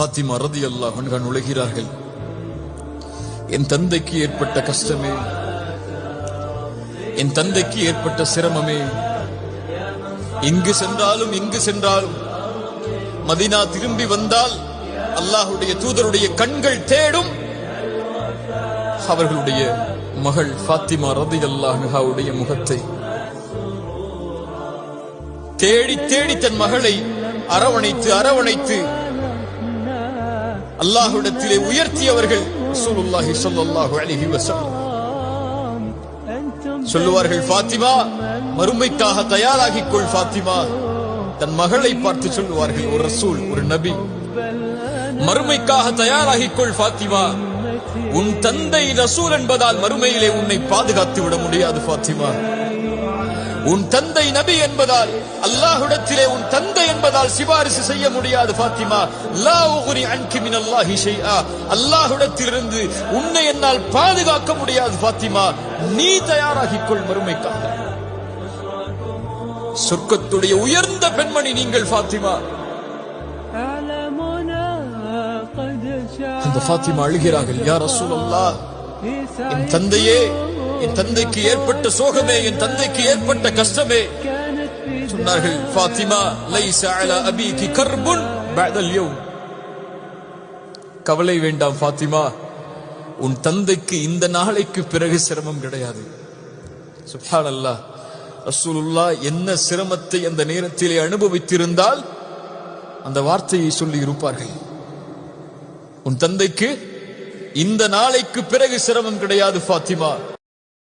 பாத்திமா ரதி அல்லாஹ் நுழைகிறார்கள். என் தந்தைக்கு ஏற்பட்ட கஷ்டமே என் தந்தைக்கு ஏற்பட்ட சிரமமே எங்கு சென்றாலும் எங்கு சென்றாலும் மதினா திரும்பி வந்தால் அல்லாஹுடைய தூதருடைய கண்கள் தேடும். அவர்களுடைய மகள் பாத்திமா ரதி அல்லாஹுடைய முகத்தை தேடி தேடி தன் மகளை அரவணைத்து அரவணைத்து அல்லாஹுடத்திலே உயர்த்தியவர்கள் ரசூலுல்லாஹி ஸல்லல்லாஹு அலைஹி வஸல்லம். சொல்லுவார்கள் ஃபாத்திமா மறுமைக்காக தயாராகிக் கொள் ஃபாத்திமா. தன் மகளை பார்த்து சொல்லுவார்கள் ஒரு ரசூல் ஒரு நபி மறுமைக்காக தயாராகிக் கொள் ஃபாத்திமா. உன் தந்தை ரசூல் என்பதால் மறுமையிலே உன்னை பாதுகாத்து விட முடியாது ஃபாத்திமா. உன் தந்தை நபி என்பதால் அல்லாஹுடத்திலே உன் தந்தை என்பதால் சிபாரிசு செய்ய முடியாது பாத்திமா லா உகுரி அன்கி மின் அல்லாஹி ஷைஆ. அல்லாஹுடத்திலிருந்து உன்னை என்னால் பாதுகாக்க முடியாது பாத்திமா நீ தயாராகிக்கொள் மறுமைக்காக. சொர்க்கத்துடைய உயர்ந்த பெண்மணி நீங்கள் பாத்திமா அந்த பாத்திமா அழுகிறார்கள் யார் அசூல் என் தந்தையே என் தந்தைக்கு ஏற்பட்ட சோகமே என் தந்தைக்கு ஏற்பட்ட கஷ்டமே. சொன்னார்கள் ஃபாத்திமா லைசா அலா அபிகி கர்புன் பஅதல் கவலை வேண்டாம் ஃபாத்திமா. உன் தந்தைக்கு இந்த நாளைக்கு பிறகு சிரமம் கிடையாது. சுப்ஹான் அல்லாஹ் ரசூலுல்லா என்ன சிரமத்தை அந்த நேரத்திலே அனுபவித்திருந்தால் அந்த வார்த்தையை சொல்லி இருப்பார்கள். உன் தந்தைக்கு இந்த நாளைக்கு பிறகு சிரமம் கிடையாது ஃபாத்திமா.